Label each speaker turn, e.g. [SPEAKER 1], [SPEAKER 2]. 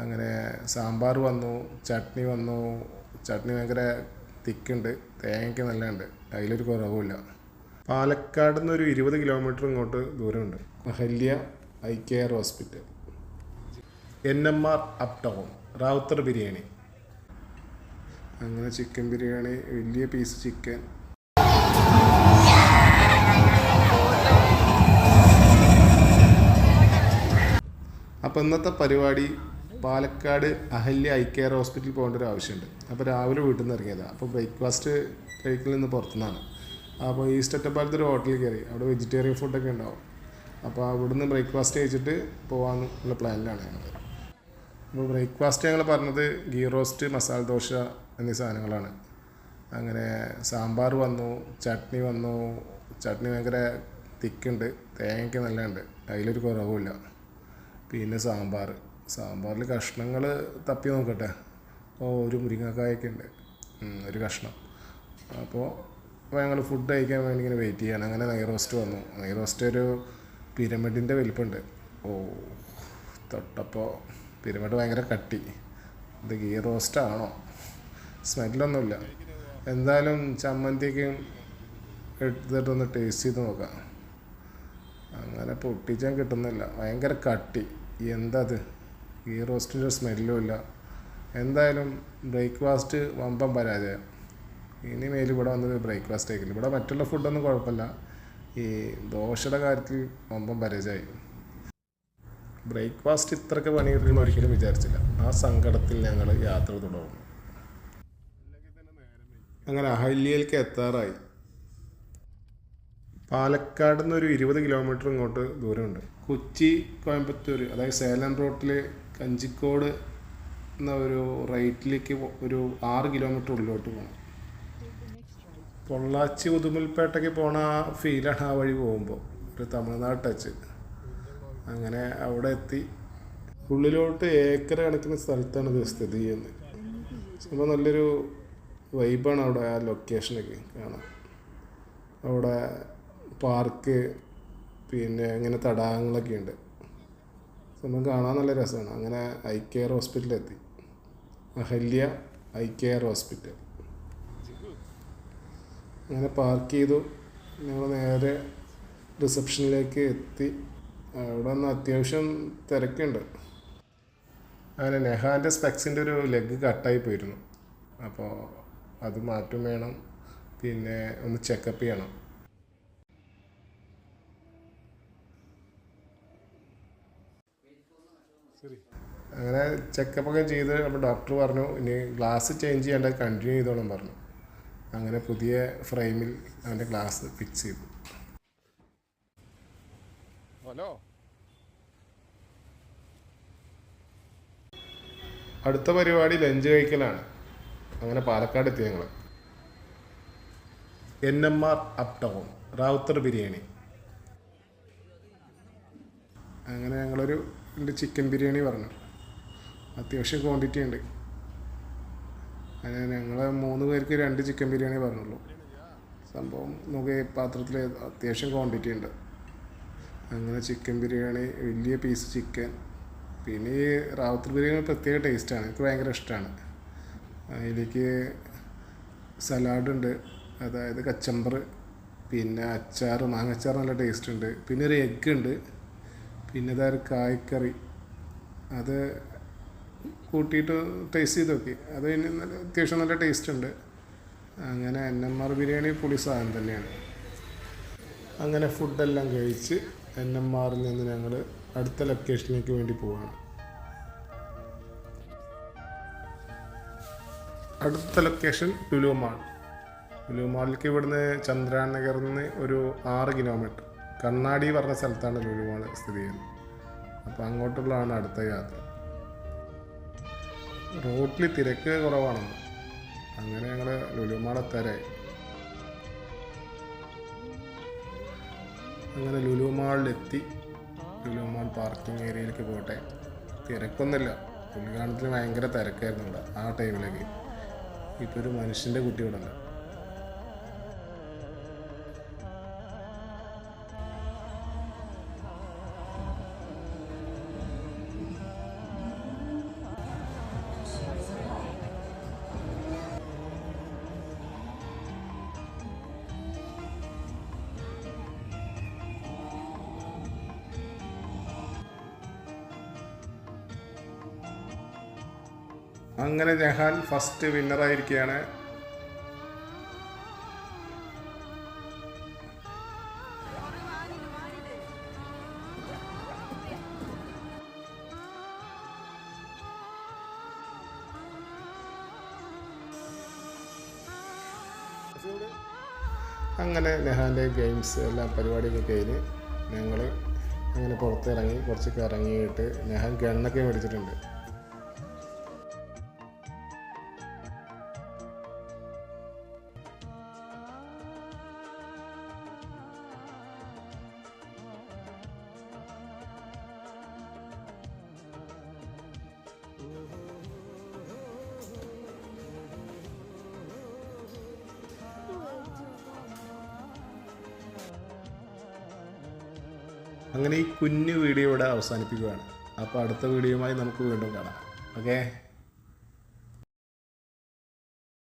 [SPEAKER 1] അങ്ങനെ സാമ്പാർ വന്നു ചട്നി വന്നു. ചട്നി ഭയങ്കര തിക്കുണ്ട്. തേങ്ങയ്ക്ക് നല്ലതുണ്ട്. അതിലൊരു കുറവുമില്ല. പാലക്കാട് നിന്ന് ഒരു ഇരുപത് കിലോമീറ്റർ ഇങ്ങോട്ട് ദൂരമുണ്ട്. Ahalya eye care hospital. N M R uptown Rawther biryani. അങ്ങനെ ചിക്കൻ ബിരിയാണി വലിയ പീസ് ചിക്കൻ. അപ്പം ഇന്നത്തെ പരിപാടി പാലക്കാട് അഹല്യ ഐ കെയർ ഹോസ്പിറ്റലിൽ പോകേണ്ട ഒരു ആവശ്യമുണ്ട്. അപ്പോൾ രാവിലെ വീട്ടിൽ നിന്ന് ഇറങ്ങിയതാണ് അപ്പോൾ ബ്രേക്ക്ഫാസ്റ്റ് കഴിക്കൽ നിന്ന് പുറത്തുനിന്നാണ്. അപ്പോൾ ഈ ഒറ്റപ്പാലത്ത് ഒരു ഹോട്ടലിൽ കയറി. അവിടെ വെജിറ്റേറിയൻ ഫുഡൊക്കെ ഉണ്ടാവും. അപ്പോൾ അവിടെ നിന്ന് ബ്രേക്ക്ഫാസ്റ്റ് കഴിച്ചിട്ട് പോകാമെന്നുള്ള പ്ലാനിലാണ് ഞങ്ങൾ. അപ്പോൾ ബ്രേക്ക്ഫാസ്റ്റ് ഞങ്ങൾ പറഞ്ഞത് ഗീ റോസ്റ്റ് മസാല ദോശ എന്നീ സാധനങ്ങളാണ്. അങ്ങനെ സാമ്പാർ വന്നു ചട്നി വന്നു. ചട്നി ഭയങ്കര തിക്കുണ്ട്. തേങ്ങയ്ക്ക് നല്ലതുണ്ട്. അതിലൊരു കുറവുമില്ല. പിന്നെ സാമ്പാർ. സാമ്പാറിൽ കഷ്ണങ്ങൾ തപ്പി നോക്കട്ടെ. ഓ ഒരു മുരിങ്ങക്കായൊക്കെ ഉണ്ട്. ഒരു കഷ്ണം. അപ്പോൾ ഞങ്ങൾ ഫുഡ് കഴിക്കാൻ വേണ്ടി ഇങ്ങനെ വെയിറ്റ് ചെയ്യാണ് അങ്ങനെ നെയ് റോസ്റ്റ് വന്നു. നെയ് റോസ്റ്റ് ഒരു പിരമിഡിന്റെ വലിപ്പമുണ്ട് ഓ തൊട്ടപ്പോൾ പിരമിഡ് ഭയങ്കര കട്ടി. ഇത് ഗീ റോസ്റ്റ് ആണോ? സ്മെല്ലൊന്നുമില്ല എന്തായാലും ചമ്മന്തിയൊക്കെ എടുത്തിട്ടൊന്ന് ടേസ്റ്റ് ചെയ്ത് നോക്കാം. അങ്ങനെ പൊട്ടിച്ചാൻ കിട്ടുന്നില്ല. ഭയങ്കര കട്ടി. എന്താ അത് ഈ റോസ്റ്റിന്റെ സ്മെല്ലും ഇല്ല. എന്തായാലും ബ്രേക്ക്ഫാസ്റ്റ് വമ്പം പരാജയം. ഇനി മേലും ഇവിടെ വന്നത് ബ്രേക്ക്ഫാസ്റ്റ് ആയിരിക്കും ഇവിടെ മറ്റുള്ള ഫുഡൊന്നും കുഴപ്പമില്ല. ഈ ദോശയുടെ കാര്യത്തിൽ വമ്പം പരാജയമായി. ബ്രേക്ക്ഫാസ്റ്റ് ഇത്രയ്ക്ക് പണി കിട്ടുമെന്ന് ഒരിക്കലും വിചാരിച്ചില്ല. ആ സങ്കടത്തിൽ ഞങ്ങൾ യാത്ര തുടർന്നു. അങ്ങനെ അഹല്യയിലേക്ക് എത്താറായി. പാലക്കാട് നിന്ന് ഒരു ഇരുപത് കിലോമീറ്റർ ഇങ്ങോട്ട് ദൂരമുണ്ട്. കൊച്ചി കോയമ്പത്തൂർ അതായത് സേലം റോട്ടിൽ കഞ്ചിക്കോട് എന്ന ഒരു റൈറ്റിലേക്ക് ഒരു ആറ് കിലോമീറ്റർ ഉള്ളിലോട്ട് പോകണം പൊള്ളാച്ചി ഉദുമൽപേട്ടയ്ക്ക് പോണ ആ ഫീലാണ് ആ വഴി പോകുമ്പോൾ ഒരു തമിഴ്നാട് ടച്ച് അങ്ങനെ അവിടെ എത്തി. ഉള്ളിലോട്ട് ഏക്കർ കണക്കിന് സ്ഥലത്താണ് ഇത് സ്ഥിതി ചെയ്യുന്നത്. സംഭവം നല്ലൊരു വൈബാണ് അവിടെ ആ ലൊക്കേഷനൊക്കെ കാണാൻ. അവിടെ പാർക്ക് പിന്നെ ഇങ്ങനെ തടാകങ്ങളൊക്കെ ഉണ്ട്. സംഭവം കാണാൻ നല്ല രസമാണ്. അങ്ങനെ ഐ കെയർ ഹോസ്പിറ്റലെത്തി അഹല്യ ഐ കെയർ ഹോസ്പിറ്റൽ. അങ്ങനെ പാർക്ക് ചെയ്തു. ഞങ്ങൾ നേരെ റിസപ്ഷനിലേക്ക് എത്തി. അവിടെ നിന്ന് അത്യാവശ്യം തിരക്കുണ്ട്. അങ്ങനെ നെഹാന്റെ സ്പെക്സിന്റെ ഒരു ലെഗ് കട്ടായി പോയിരുന്നു. അപ്പോൾ അത് മാറ്റം വേണം. പിന്നെ ഒന്ന് ചെക്കപ്പ് ചെയ്യണം. അങ്ങനെ ചെക്കപ്പൊക്കെ ചെയ്ത് അപ്പോൾ ഡോക്ടർ പറഞ്ഞു ഇനി ഗ്ലാസ് ചേഞ്ച് ചെയ്യേണ്ടത് കണ്ടിന്യൂ ചെയ്തോളം പറഞ്ഞു. അങ്ങനെ പുതിയ ഫ്രെയിമിൽ അവന്റെ ഗ്ലാസ് ഫിക്സ് ചെയ്തു. ഹലോ. അടുത്ത പരിപാടി ലഞ്ച് കഴിക്കലാണ്. അങ്ങനെ പാലക്കാട് എത്തി ഞങ്ങൾ N M R uptown Rawther biryani. അങ്ങനെ ഞങ്ങളൊരു രണ്ട് ചിക്കൻ ബിരിയാണി പറഞ്ഞു. അത്യാവശ്യം ക്വാണ്ടിറ്റി ഉണ്ട്. അതിന് ഞങ്ങൾ മൂന്ന് പേർക്ക് രണ്ട് ചിക്കൻ ബിരിയാണി പറഞ്ഞുള്ളൂ. സംഭവം നമുക്ക് പാത്രത്തിൽ അത്യാവശ്യം ക്വാണ്ടിറ്റി ഉണ്ട്. അങ്ങനെ ചിക്കൻ ബിരിയാണി വലിയ പീസ് ചിക്കൻ പിന്നെ ഈ റാവത്തർ ബിരിയാണി പ്രത്യേക ടേസ്റ്റാണ് എനിക്ക് ഭയങ്കര ഇഷ്ടമാണ് അതിലേക്ക് സലാഡുണ്ട് അതായത് കച്ചമ്പർ പിന്നെ അച്ചാർ മാങ്ങച്ചാർ നല്ല ടേസ്റ്റ് ഉണ്ട്. പിന്നെ ഒരു എഗ്ഗ് ഉണ്ട്. പിന്നെ ഇതാ കായ്ക്കറി. അത് കൂട്ടിയിട്ട് ടേസ്റ്റ് ചെയ്ത് നോക്കി. അത് നല്ല അത്യാവശ്യം നല്ല ടേസ്റ്റ് ഉണ്ട്. അങ്ങനെ എൻ എം ആർ ബിരിയാണി പുളി സാധനം തന്നെയാണ്. അങ്ങനെ ഫുഡെല്ലാം കഴിച്ച് എൻ എം ആറിൽ നിന്ന് ഞങ്ങൾ അടുത്ത ലൊക്കേഷനിലേക്ക് വേണ്ടി പോവുകയാണ് അടുത്ത ലൊക്കേഷൻ ലുലു മാൾ ലുലു മാളിലേക്ക് ഇവിടുന്ന് ചന്ദ്രാനഗറിൽ നിന്ന് ഒരു ആറ് കിലോമീറ്റർ കണ്ണാടി പറഞ്ഞ സ്ഥലത്താണ് ലുലുമാൾ സ്ഥിതി ചെയ്യുന്നത്. അപ്പോൾ അങ്ങോട്ടുള്ളതാണ് അടുത്ത യാത്ര. റോട്ടിൽ തിരക്ക് കുറവാണെന്ന്. അങ്ങനെ ഞങ്ങൾ ലുലു തരായി അങ്ങനെ ലുലുമാളിലെത്തി. ലുലുമാൾ ലുലു പാർക്കിംഗ് ഏരിയയിലേക്ക് പോകട്ടെ. തിരക്കൊന്നുമില്ല. ഉദ്ഘാടനത്തിന് ഭയങ്കര തിരക്കായിരുന്നു ഇവിടെ ആ ടൈമിലേക്ക്. ഇപ്പോൾ ഒരു മനുഷ്യന്റെ കുട്ടി ഇവിടെ ഉണ്ട്. അങ്ങനെ നെഹാൻ ഫസ്റ്റ് വിന്നറായിരിക്കുകയാണ് അങ്ങനെ നെഹാന്റെ ഗെയിംസ് എല്ലാം പരിപാടിയൊക്കെ കഴിഞ്ഞ് ഞങ്ങൾ അങ്ങനെ പുറത്തിറങ്ങി കുറച്ചൊക്കെ ഇറങ്ങിയിട്ട് നെഹാൻ ഗണ്ണൊക്കെ മേടിച്ചിട്ടുണ്ട്. അങ്ങനെ ഈ കുഞ്ഞു വീഡിയോ ഇവിടെ അവസാനിപ്പിക്കുകയാണ്. അപ്പോൾ അടുത്ത വീഡിയോയുമായി നമുക്ക് വീണ്ടും കാണാം. ഓക്കേ?